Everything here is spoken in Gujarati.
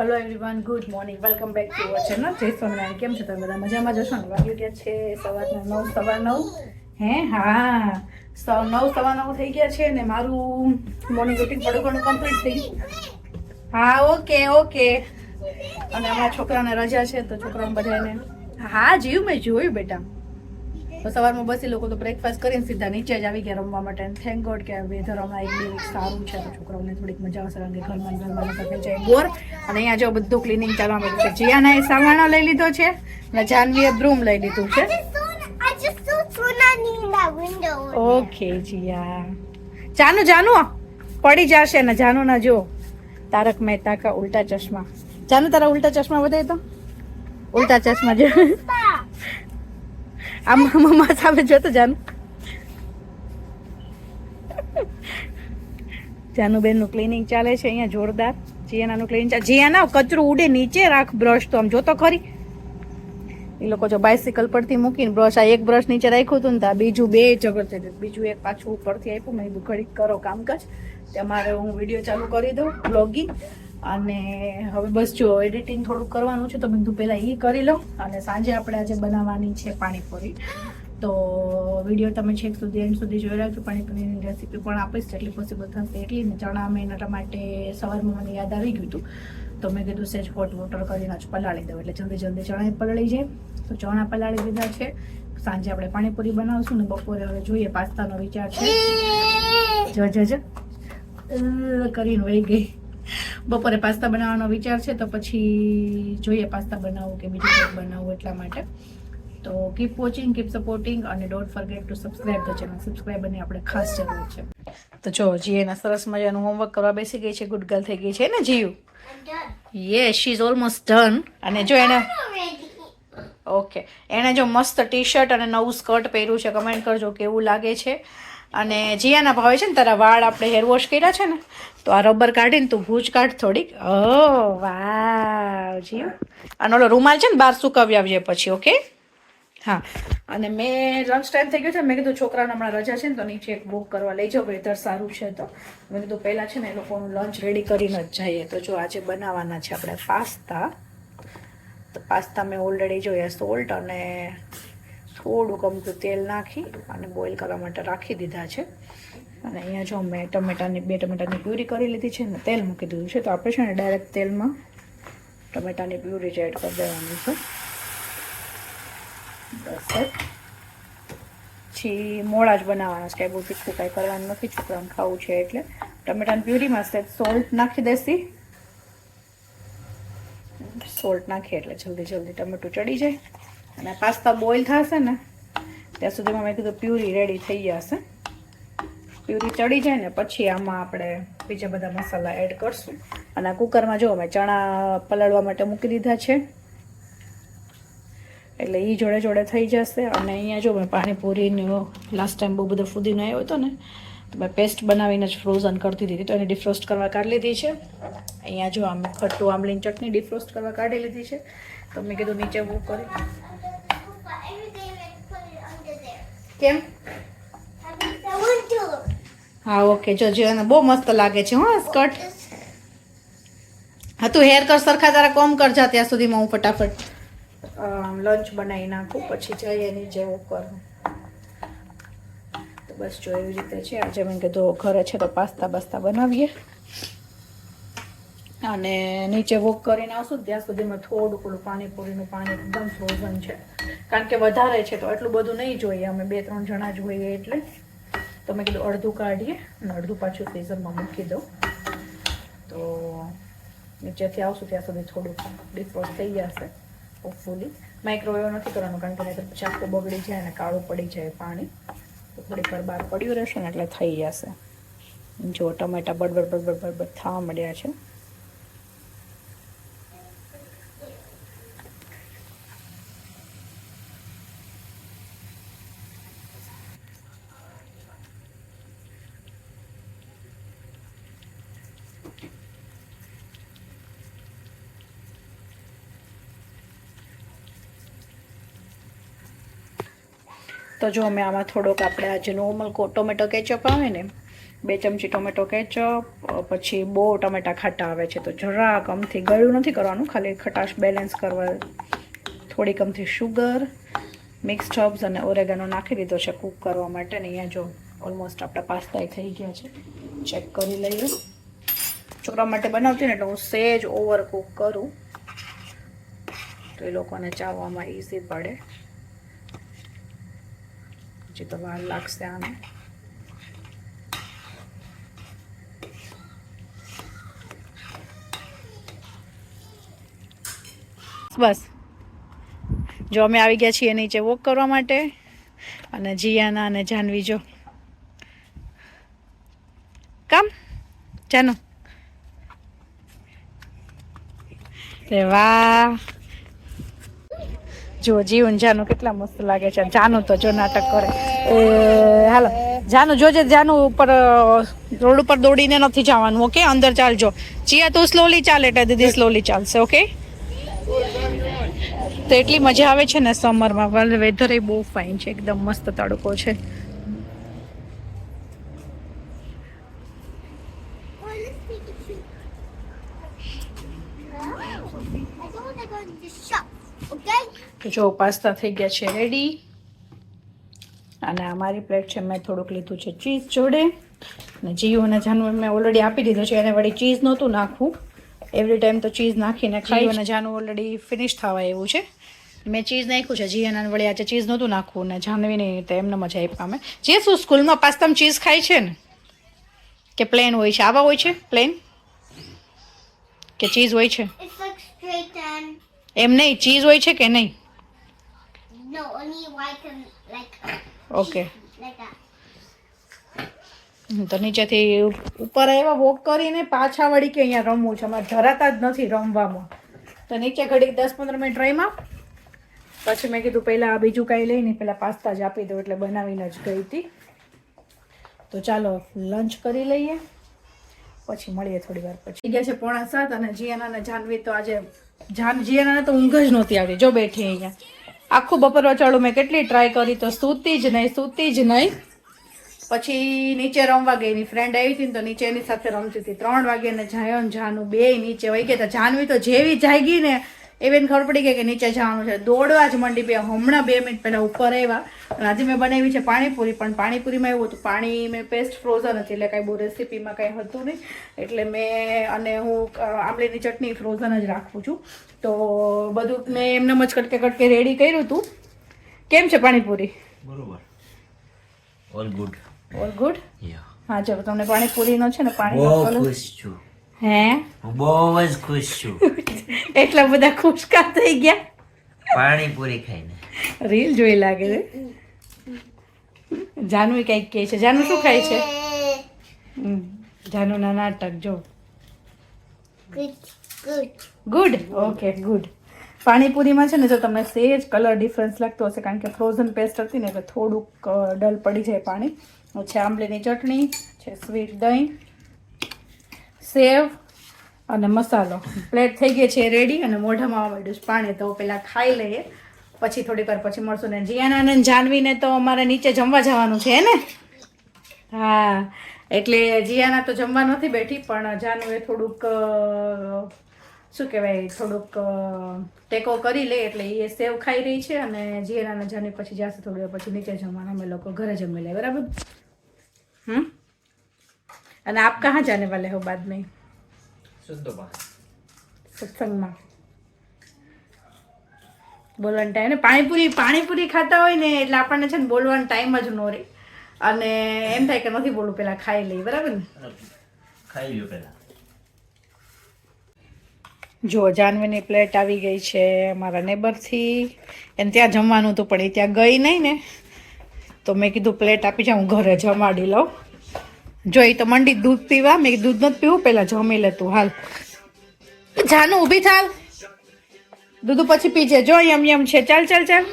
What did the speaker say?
Hello everyone good morning welcome back to our channel Jai Swaminarayan કેમ છો તમે? બધા મજામાં જશો ને? વાગ્યું ગયા છે સવારના નવ, સવા નવ. હે? હા. સવા નવ સવા નવ થઈ ગયા છે ને મારું મોર્નિંગ રૂટીન થોડું ઘણું કમ્પ્લીટ થઈ હા, ઓકે ઓકે. અને અમારા છોકરાને રજા છે તો છોકરાને બધાને હા, જીવ મેં જોયું બેટા. સવારમાં બસ એ લોકો તો બ્રેકફાસ્ટ કરીને સીધા નીચે જ આવી ગયા રમવા માટે. થેન્ક ગોડ કે વેધર હમણાં એક બે સારું છે તો છોકરાઓને થોડીક મજા આવશે કારણ કે ઘરમાં ઘરમાં સાથે જાય બોર અને અહીંયા જો બધું ક્લિનિંગ ચાલવા માંડ્યું છે. જીયાના એ સામાનો લઈ લીધો છે અને જાનવીએ બ્રૂમ લઈ લીધું છે. ઓકે જીયા. જાનુ જાનુ પડી જશે ને જાનુ ના જો તારક મહેતા કા ઉલ્ટા ચશ્મા. જાનુ તારા ઉલ્ટા ચશ્મા બધાય તો? ઉલ્ટા ચશ્મા જો આમ મમ્મા સામે જોતો જાનુ. જાનુબેનનું ક્લિનિંગ ચાલે છે, અહીંયા જોરદાર. જીયાનાનું ક્લિનિંગ ચાલે. જીયાના કચરું ઉડે, નીચે રાખ બ્રશ તો આમ જોતો ખરી. એ લોકો જો બાયસિકલ પરથી મૂકીને બ્રશ આ એક બ્રશ નીચે રાખ્યું હતું ને તો બીજું બે ઝઘડ થઈ બીજું એક પાછું ઉપરથી આપ્યું. મેં ઘડીક કરો કામકાજ. મારે હું વીડિયો ચાલુ કરી દઉં બ્લોગિંગ અને હવે બસ જો એડિટિંગ થોડું કરવાનું છે તો મેં કીધું પહેલાં એ કરી લઉં અને સાંજે આપણે આજે બનાવવાની છે પાણીપુરી. તો વીડિયો તમે છેક સુધી એન્ડ સુધી જોઈ રાખજો, પાણીપુરીની રેસીપી પણ આપીશ જેટલી પોસિબલ થશે એટલી. ચણા મેં એના માટે સવારમાં મને યાદ આવી ગયું હતું. તો મેં કીધું સેજ હોટ વોટર કરીને જ પલાળી દઉં એટલે જલ્દી જલ્દી ચણા પલાળી જાય. તો ચણા પલાળી દીધા છે. સાંજે આપણે પાણીપુરી બનાવશું ને બપોરે હવે જોઈએ પાસ્તાનો વિચાર છે. જો કરીને વહી ગઈ. બપોરે પાસ્તા બનાવવાનો વિચાર છે તો પછી જોઈએ પાસ્તા બનાવવું કે બીજું કંઈક બનાવવું એટલા માટે. તો કીપ વોચિંગ કીપ સપોર્ટિંગ અને don't forget to subscribe the channel સબસ્ક્રાઇબરની આપણે ખાસ જરૂર છે. તો જો જીએના સરસ મજાનું હોમવર્ક કરવા બેસી ગઈ છે. ગુડ ગર્લ થઈ ગઈ છે ને GU. Yes she is almost done અને જો એને. ઓકે એણે જો મસ્ત ટી શર્ટ અને નવું સ્કર્ટ પહેર્યું છે કમેન્ટ કરજો કેવું લાગે છે. અને જીયાના ભાવે છે ને, તારા વાળ આપણે હેર વોશ કર્યા છે ને, તો આ રબર કાઢીને તું ભૂજ કાઢ થોડીક. ઓ વાવ જીવ અને ઓલો રૂમાલ છે ને, બહાર સુકાવી આવજે પછી ઓકે હા. અને મેં લંચ ટાઈમ થઈ ગયો છે મેં કીધું છોકરાને હમણાં રજા છે ને, તો નીચે એક બુક કરવા લઈ જાઓ વેધર સારું છે તો. મેં કીધું પહેલાં છે ને, એ લોકોનું લંચ રેડી કરીને જ જઈએ. તો જો આજે બનાવવાના છે આપણે પાસ્તા. તો પાસ્તા મેં ઓલરેડી જોયા, સોલ્ટ અને થોડુંક અમથું તેલ નાખી અને બોઇલ કરવા માટે રાખી દીધા છે. અને અહીંયા જો મેં ટમેટાની, બે ટમેટાની પ્યુરી કરી લીધી છે ને, તેલ મૂકી દીધું છે, તો આપણે છે ને ડાયરેક્ટ તેલમાં ટમેટાની પ્યુરી એડ કરી દેવાની છે. બસ પછી મોડા જ બનાવવાના છે, કાંઈ બહુ તીખું કાંઈ કરવાનું નથી, છોકરાને ખાવું છે એટલે. ટમેટાની પ્યુરીમાં સહેજ સોલ્ટ નાખી દેસી સોલ્ટ નાખીએ એટલે જલ્દી જલ્દી ટમેટું ચડી જાય. અને પાસ્તા બોઇલ થશે ને, ત્યાં સુધીમાં મેં કીધું પ્યુરી રેડી થઈ જશે પ્યુરી ચડી જાય ને, પછી આમાં આપણે બીજા બધા મસાલા એડ કરશું. અને કુકરમાં જો મેં ચણા પલાળવા માટે મૂકી દીધા છે, એટલે એ જોડે જોડે થઈ જશે. અને અહીંયા જો મેં પાણીપુરીનો લાસ્ટ ટાઈમ બહુ બધો ફૂદીનો આવ્યો હતો ને, તો મેં પેસ્ટ બનાવીને જ ફ્રોઝન કરતી દીધી તો એને ડિફ્રોસ્ટ કરવા કાઢી લીધી છે. અહીંયા જો આમ ખટ્ટું આંબલીની ચટણી ડિફ્રોસ્ટ કરવા કાઢી લીધી છે. તો મેં કીધું નીચે બુક કરી. કેમ. હા ઓકે જો જીવાને બહુ મસ્ત લાગે છે, હા સ્કર્ટ. હા, તું હેર કર સરખા તારા કોમ કર જા ત્યાં સુધીમાં હું ફટાફટ. લંચ બનાવી નાખું, પછી જઈએ નીચે ઉપર તો બસ જો એવી રીતે છે. આજે મેં કીધું ઘરે છે તો પાસ્તા બાસ્તા બનાવીએ. અને નીચે વોક કરીને આવશું ત્યાં સુધીમાં થોડું પેલું પાણીપુરીનું પાણી એકદમ ફ્રોઝન છે. કારણ કે વધારે છે તો એટલું બધું નહીં જોઈએ, અમે બે ત્રણ જણા જ હોઈએ એટલે તો મેં કીધું અડધું કાઢીએ અને અડધું પાછું ફ્રીઝરમાં મૂકી દઉં. તો નીચેથી આવશું ત્યાં સુધી થોડુંક ડિફ્રોસ્ટ થઈ જશે હોપફુલી માઇક્રોવેવ નથી કરવાનું કારણ કે નહીં તો બગડી જાય અને કાળું પડી જાય પાણી. તો થોડીક બહાર પડ્યું રહેશે ને એટલે થઈ જશે. જો ટમેટા બડબડ બડબડ બડબડ થવા મળ્યા છે. તો જો અમે આમાં થોડોક આપણે આ જે નોર્મલ ટોમેટો કેચઅપ આવે ને, બે ચમચી ટોમેટો કેચઅપ પછી બહુ ટમેટા ખાટા આવે છે, તો જરાક અમથી ગળ્યું નથી કરવાનું, ખાલી ખટાશ બેલેન્સ કરવા થોડીક અમથી શુગર મિક્સ હર્બ્સ અને ઓરેગાનો નાખી દીધો છે કૂક કરવા માટે, ને અહીંયા જો ઓલમોસ્ટ આપણા પાસ્તા થઈ ગયા છે ચેક કરી લઈએ. છોકરા માટે બનાવતી ને એટલે હું સેજ ઓવર કૂક કરું, તો એ લોકોને ચાવવામાં ઇઝી પડે. હજી તો વાર બસ. જો અમે આવી ગયા છીએ નીચે વોક કરવા માટે. અને જીયાના અને જાનવી જો. કામ? જાનો. રે વાહ જો જીવન જાનું કેટલા મસ્ત લાગે છે. જાનુ તો જો નાટક કરે. હાલો. જાનું જોજે જાનું ઉપર રોડ ઉપર દોડીને નથી જવાનું ઓકે? અંદર ચાલજો. જીયા તું સ્લોલી ચાલે એટલે દીદી સ્લોલી ચાલશે ઓકે? તો એટલી મજા આવે છે ને સમરમાં વેધર એ બહુ ફાઇન છે એકદમ મસ્ત તડકો છે. જો પાસ્તા થઈ ગયા છે. રેડી અને અમારી પ્લેટ છે મેં થોડુંક લીધું છે ચીઝ જોડે. અને જીઓ અને જાનુ મેં ઓલરેડી આપી દીધું છે એને વળી ચીઝ નહોતું નાખવું. એવરી ટાઈમ તો ચીઝ નાખીને ખાઈ અને જાનવું ઓલરેડી ફિનિશ થવા એવું છે. મેં ચીઝ નાખ્યું છે જીયાના વળી આજે ચીઝ નહોતું નાખવું ને જાનવીની તો એમને મજા આવી અમે. જે શું સ્કૂલમાં પાસ્તામાં ચીઝ ખાય છે ને? કે પ્લેન હોય છે? આવા હોય છે? પ્લેન કે ચીઝ હોય છે? એમ નહીં ચીઝ હોય છે કે નહીં? ઓકે. તો નીચેથી ઉપર આવ્યા વોક કરીને પાછા વળી કે અહીંયા રમવું છે. અમારે ધરાતા જ નથી રમવામાં. તો નીચે ઘડીક દસ પંદર મિનિટ રહીમાં પછી મેં કીધું પહેલાં આ બીજું કાંઈ લઈને પહેલાં પાસ્તા જ આપી દો એટલે બનાવીને જ ગઈ હતી. તો ચાલો લંચ કરી લઈએ. પછી મળીએ થોડી વાર પછી. ગયા છે પોણા સાત અને જીયાના જાનવી તો આજે જાન, જીયાનાને તો ઊંઘ જ નહોતી આવતી જો બેઠી અહીંયા. આખું બપોર વચાળું મેં કેટલી ટ્રાય કરી તો સૂતી જ નહીં, સૂતી જ નહીં. પછી નીચે રમવા ગઈ, એની ફ્રેન્ડ આવી હતી ને તો નીચે એની સાથે રમતી હતી. ત્રણ વાગે ને જાયો જાનું બે નીચે વહી ગયા જાનવી તો જેવી જાગી ને એવી બેન ખબર પડી ગઈ કે નીચે જવાનું છે. દોડવા જ મંડી બે. હમણાં બે મિનિટ પહેલા ઉપર આવ્યા. અને આજે મેં બનાવી છે પાણીપુરી પણ પાણીપુરીમાં એવું હતું પાણી મેં પેસ્ટ ફ્રોઝન હતી. એટલે કાંઈ બહુ રેસીપીમાં કાંઈ હતું નહીં. એટલે મેં અને હું આંબલીની ચટણી ફ્રોઝન જ રાખું છું. તો બધું મેં એમને જ કટકે કટકે રેડી કર્યું હતું કેમ છે પાણીપુરી? બરોબર. ઓલ ગુડ ઓલ ગુડ હા ચલો તમને પાણીપુરીનો છે ને પાણી હે? હું બહુ જ ખુશ છું. એટલા બધા ખુશકા થઈ ગયા? પાણીપુરી ખાઈને. રીલ જોઈ લાગે છે. જાનુ કંઈક કહે છે. જાનુ શું ખાય છે? જાનુ જાનુના નાટક જો. ગુડ ઓકે ગુડ પાણીપુરીમાં છે ને જો તમને સેજ કલર ડિફરન્સ લાગતો હશે કારણ કે ફ્રોઝન પેસ્ટ હતી ને એટલે થોડુંક ડલ પડી જાય પાણી. છે આંબલીની ચટણી છે સ્વીટ દહીં. સેવ અને મસાલો. પ્લેટ થઈ ગઈ છે રેડી અને મોઢામાં આવવા માંડ્યું છે પાણી. તો પહેલાં ખાઈ લઈએ. પછી થોડી વાર પછી મળશું. ને જીયાના જાનવીને તો અમારે નીચે જમવા જવાનું છે ને? હા. એટલે જીયાના તો જમવા નથી બેઠી, પણ જાનુએ થોડુંક શું કહેવાય, થોડુંક ટેકો કરી લે એટલે એ સેવ ખાઈ રહી છે અને જીરાના જાની પછી જશે થોડી વાર પછી નીચે જમવાના. અમે લોકો ઘરે જમી લે, બરાબર? હમ? અને આપ કહા જાને વાલે હો બાદ નહીં में સત્સંગમાં બોલવાનો ટાઈમ ને પાણીપુરી પાણીપુરી ખાતા હોય ને એટલે આપણને છે ને બોલવાનો ટાઈમ જ ન રહે. અને એમ થાય કે નથી બોલવું પેલા ખાઈ લઈ બરાબર ને? ખાઈ લ્યો પેલા. જો જાનવીની પ્લેટ આવી ગઈ છે મારા નેબરથી એને ત્યાં જમવાનું હતું પણ એ ત્યાં ગઈ નહીં ને. તો મેં કીધું પ્લેટ આપી જાઉં હું ઘરે જમાડી લઉં. જો એ તો મંડી દૂધ પીવા, મેં દૂધ નથી પીવું પહેલાં જમી લેતું હાલ. જાનું, ઊભી થાલ. દૂધ પછી પીજે. જો યમ યમ છે. ચાલ ચાલ ચાલ.